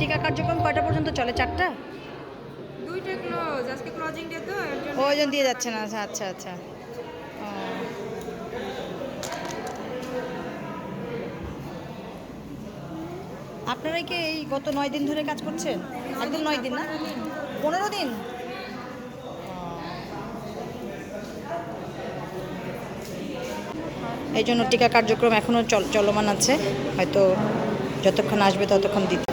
টিকা কার্যক্রম কয়টা পর্যন্ত চলে? চারটা? দুইটা ক্লোজ আজকে ক্লোজিং ডে তো এর ওই জন্য দিয়ে যাচ্ছে না আচ্ছা আচ্ছা আচ্ছা। আপনারা কি এই গত নয় দিন ধরে কাজ করছেন? একদম নয় দিন না? পনেরো দিন? এই জন্য টিকা কার্যক্রম এখনও চল চলমান আছে। হয়তো যতক্ষণ আসবে ততক্ষণ দিতে।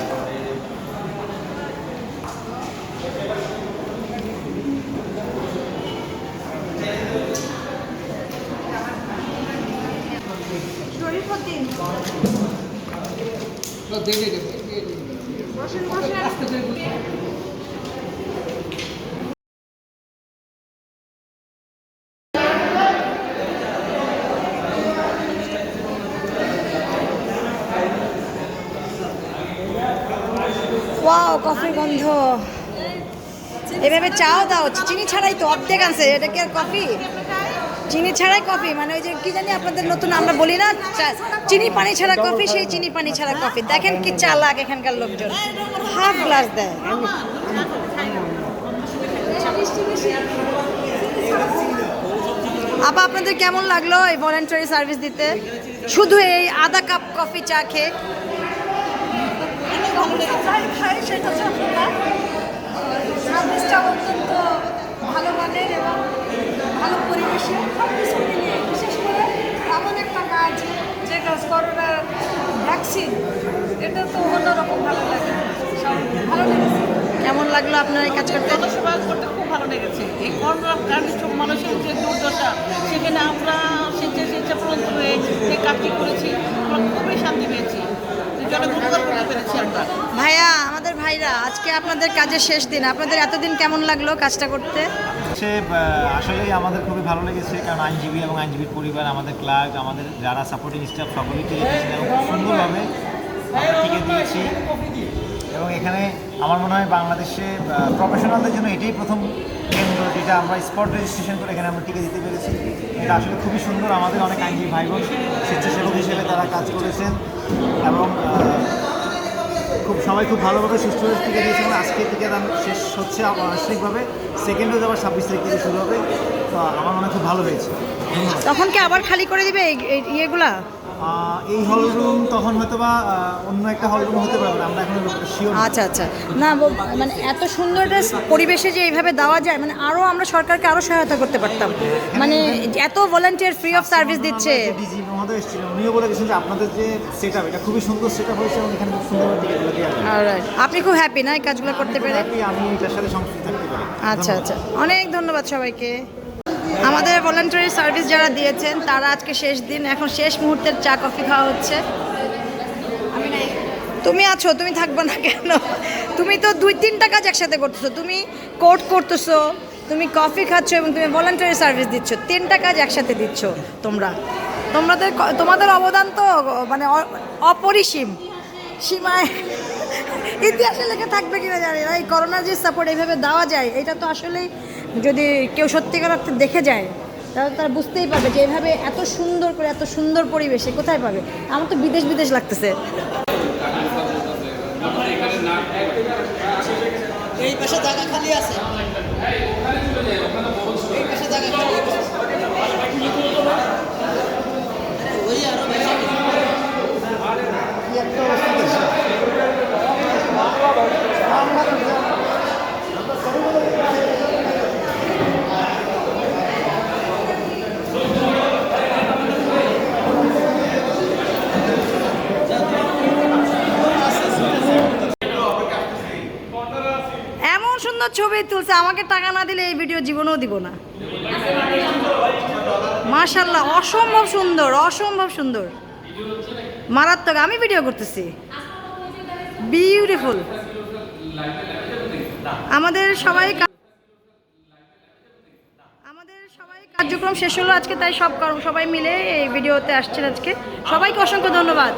ওয়াও কফির গন্ধ এভাবে চাও দাও, চিনি ছাড়াই তো অর্ধেক আনছে এটা কি আর কফি চিনি ছাড়াই কফি মানে ওই যে কি জানি আপনাদের নতুন আমরা বলি না চিনি পানি ছাড়া কফি সেই চিনি পানি ছাড়া কফি দেখেন কি চালাক এখানকার লোকজন। হাফ গ্লাস দেয়। আপা আপনাদের কেমন লাগল এই ভলেন্টারি সার্ভিস দিতে? শুধু এই আধা কাপ কফি চা খেয়ে অত্যন্ত ভালো মানের এবং ভালো পরিবেশে সব কিছু মিলিয়ে বিশেষ করে এমন একটা কাজ যে কাজ করোনার ভ্যাকসিন এটা তো অন্যরকম ভালো লাগে সব ভালো লেগেছে কেমন লাগল আপনার এই কাজ করতে? জনসেবা করতে খুব ভালো লেগেছে। এই করোনার কারণে সব মানুষের যে দুর্দশা সেখানে আমরা হয়ে যে কাজটি করেছি আমরা খুবই শান্তি পেয়েছি। ভাইয়া আমাদের ভাইরা আজকে আপনাদের কাজের শেষ দিন। আপনাদের এতদিন কেমন লাগল কাজটা করতে? হচ্ছে আসলেই আমাদের খুবই ভালো লেগেছে কারণ আইনজীবী এবং আইনজীবীর পরিবার আমাদের ক্লার্ক আমাদের যারা সাপোর্টিং স্টাফ সকলেই খুব সুন্দরভাবে টিকে দিয়েছি। এবং এখানে আমার মনে হয় বাংলাদেশে প্রফেশনালদের জন্য এটাই প্রথম কেন্দ্র যেটা আমরা স্পট রেজিস্ট্রেশন করে এখানে আমরা টিকে দিতে পেরেছি। এটা আসলে খুবই সুন্দর, আমাদের অনেক আইনজীবী ভাই বোন স্বেচ্ছাসেবক হিসেবে তারা কাজ করেছেন এবং খুব, সবাই খুব ভালোভাবে সুস্থ টিকে দিয়েছেন। আজকে টিকাদান শেষ হচ্ছে আনুষ্ঠানিকভাবে সেকেন্ড হয়ে যাবার ছাব্বিশ তারিখ থেকে শুরু হবে। তো আমার মনে খুব ভালো হয়েছে। তখন কি আবার খালি করে দিবে ইয়েগুলা? এই হল রুম তখন হয়তো বা অন্য একটা হল রুম হতে পারবে আমরা এখন শিওর আচ্ছা আচ্ছা। না মানে এত সুন্দর একটা পরিবেশে যে এইভাবে দেওয়া যায় মানে আরও আমরা সরকারকে আরও সহায়তা করতে পারতাম। মানে এত ভলেন্টিয়ার ফ্রি অফ সার্ভিস দিচ্ছে। ডিজি মহোদয় এসেছিলেন উনিও বলে গেছেন যে আপনাদের যে সেট আপ এটা খুবই সুন্দর সেট আপ হয়েছে এবং এখানে খুব সুন্দরভাবে টিকিটগুলো দেওয়া আপনি খুব হ্যাপি না এই কাজগুলো করতে পেরে? আমি এটার সাথে সংযুক্ত থাকতে পারি। আচ্ছা আচ্ছা। অনেক ধন্যবাদ সবাইকে। আমাদের ভলেন্টারি সার্ভিস যারা দিয়েছেন তারা আজকে শেষ দিন। এখন শেষ মুহূর্তের চা কফি খাওয়া হচ্ছে। তুমি আছো তুমি থাকবে না কেন? তুমি তো দুই তিনটা কাজ একসাথে করতেছো। তুমি কোর্ট করতেছো তুমি কফি খাচ্ছ এবং তুমি ভলেন্টারি সার্ভিস দিচ্ছ। তিনটা কাজ একসাথে দিচ্ছ তোমরা। তোমাদের তোমাদের অবদান তো মানে অপরিসীম। সীমায় ইতিহাসে লেখা থাকবে কিনা জানি না। এই করোনার যে সাপোর্ট এইভাবে দেওয়া যায় এটা তো আসলেই যদি কেউ সত্যিকার অর্থে দেখে যায় তাহলে তারা বুঝতেই পারবে যে এভাবে এত সুন্দর করে এত সুন্দর পরিবেশে কোথায় পাবে? আমার তো বিদেশ বিদেশ লাগতেছে। এই পাশে জায়গা খালি আছে। এই পাশে জায়গা খালি আছে। ওই আরও বেশি। সুন্দর ছবি তুলছে, আমাকে টাকা না দিলে এই ভিডিও জীবনেও দিব না। মাশাল্লাহ অসম্ভব সুন্দর অসম্ভব সুন্দর। মারাত্মক, আমি ভিডিও করতেছি। বিউটিফুল আমাদের সবাই আমাদের সবাই কার্যক্রম শেষ হলো আজকে, তাই সব সবাই মিলে এই ভিডিওতে আসছেন আজকে। সবাইকে অসংখ্য ধন্যবাদ।